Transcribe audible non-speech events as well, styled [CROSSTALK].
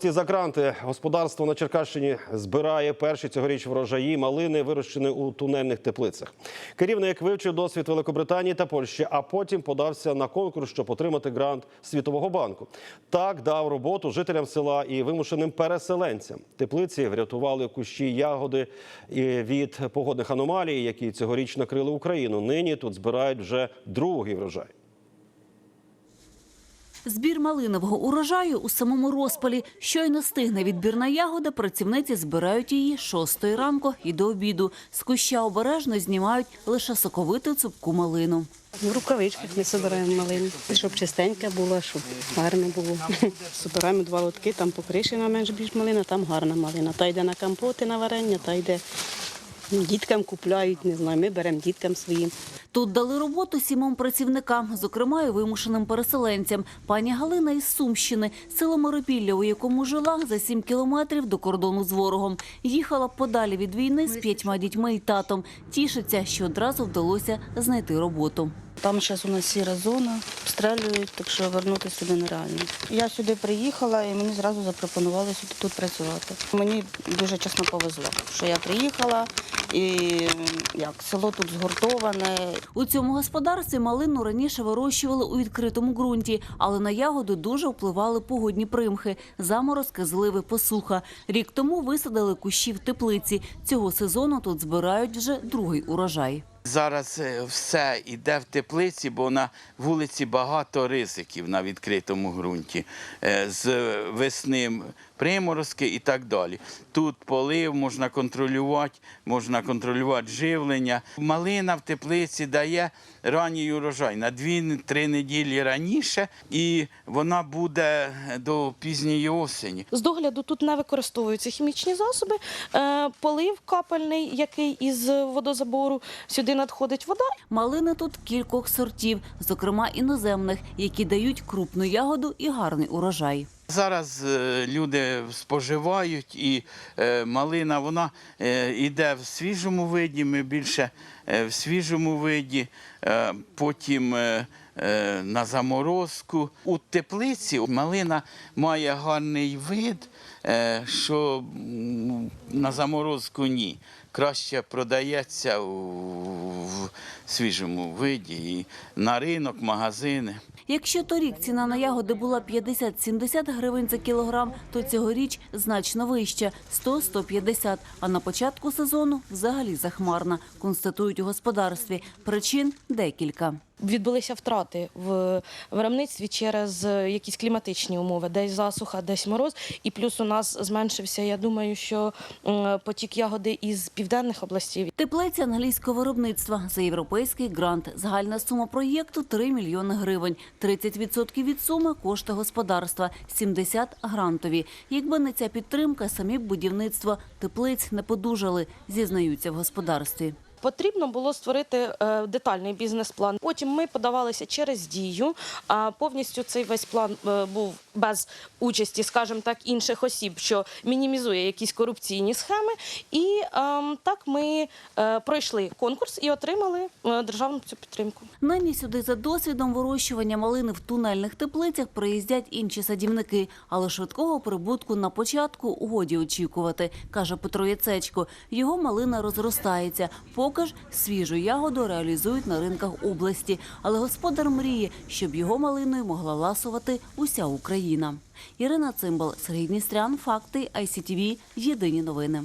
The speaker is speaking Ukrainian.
Ці за гранти господарство на Черкащині збирає перші цьогоріч врожаї малини, вирощені у тунельних теплицях. Керівник вивчив досвід Великобританії та Польщі, а потім подався на конкурс, щоб отримати грант Світового банку. Так дав роботу жителям села і вимушеним переселенцям. Теплиці врятували кущі ягоди від погодних аномалій, які цьогоріч накрили Україну. Нині тут збирають вже другий врожай. Збір малинового урожаю у самому розпалі. Щойно стигне відбірна ягода, працівниці збирають її шостої ранку і до обіду. З куща обережно знімають лише соковиту цупку малину. В рукавичках ми збираємо малину, щоб чистенька була, щоб гарне було. [LAUGHS] Збираємо два лотки, там по криші на менш більш малина, там гарна малина. Та йде на компоти, на варення, та йде діткам купляють, не знаю, ми беремо діткам своїм. Тут дали роботу сімом працівникам, зокрема і вимушеним переселенцям. Пані Галина із Сумщини, село Миропілля, у якому жила за сім кілометрів до кордону з ворогом. Їхала подалі від війни з п'ятьма дітьми і татом. Тішиться, що одразу вдалося знайти роботу. Там зараз у нас сіра зона, обстрілюють, так що вернутися сюди нереально. Я сюди приїхала і мені зразу запропонували сюди тут працювати. Мені дуже чесно повезло, що я приїхала і як село тут згуртоване. У цьому господарстві малину раніше вирощували у відкритому ґрунті, але на ягоду дуже впливали погодні примхи, заморозки, зливи, посуха. Рік тому висадили кущі в теплиці. Цього сезону тут збирають вже другий урожай. Зараз е, все йде в теплиці, бо на вулиці багато ризиків на відкритому ґрунті. Е, З весни приморозки і так далі. Тут полив можна контролювати, можна контролювати живлення. Малина в теплиці дає ранній урожай на 2-3 неділі раніше, і вона буде до пізньої осені. З догляду тут не використовуються хімічні засоби. Е, Полив капельний, який із водозабору сюди надходить вода. Малини тут кількох сортів, зокрема іноземних, які дають крупну ягоду і гарний урожай. Зараз е, люди споживають, і е, малина вона е, йде в свіжому виді. Ми більше в свіжому виді, потім на заморозку. У теплиці малина має гарний вид, що на заморозку ні. Краще продається в свіжому виді і на ринок, магазини. Якщо торік ціна на ягоди була 50-70 гривень за кілограм, то цьогоріч значно вища – 100-150. А на початку сезону взагалі захмарна, констатують у господарстві. Причин декілька. Відбулися втрати в виробництві через е, якісь кліматичні умови, десь засуха, десь мороз. І плюс у нас зменшився, я думаю, що потік ягоди із південних областей. Теплиці англійського виробництва за європейський грант. Загальна сума проєкту – 3 мільйони гривень. 30% від суми – кошти господарства, 70 – грантові. Якби не ця підтримка, самі б будівництво теплиць не подужали, зізнаються в господарстві. Потрібно було створити е, детальний бізнес-план. Потім ми подавалися через дію. А повністю цей весь план е, був без участі, скажімо так, інших осіб, що мінімізує якісь корупційні схеми. І ем, так ми е, пройшли конкурс і отримали державну цю підтримку. Нині сюди за досвідом вирощування малини в тунельних теплицях приїздять інші садівники, але швидкого прибутку на початку годі очікувати, каже Петро Яцечко. Його малина розростається, поки ж свіжу ягоду реалізують на ринках області. Але господар мріє, щоб його малиною могла ласувати уся Україна. Ірина Цимбал, Сергій Дністрян, Факти, ICTV, Єдині новини.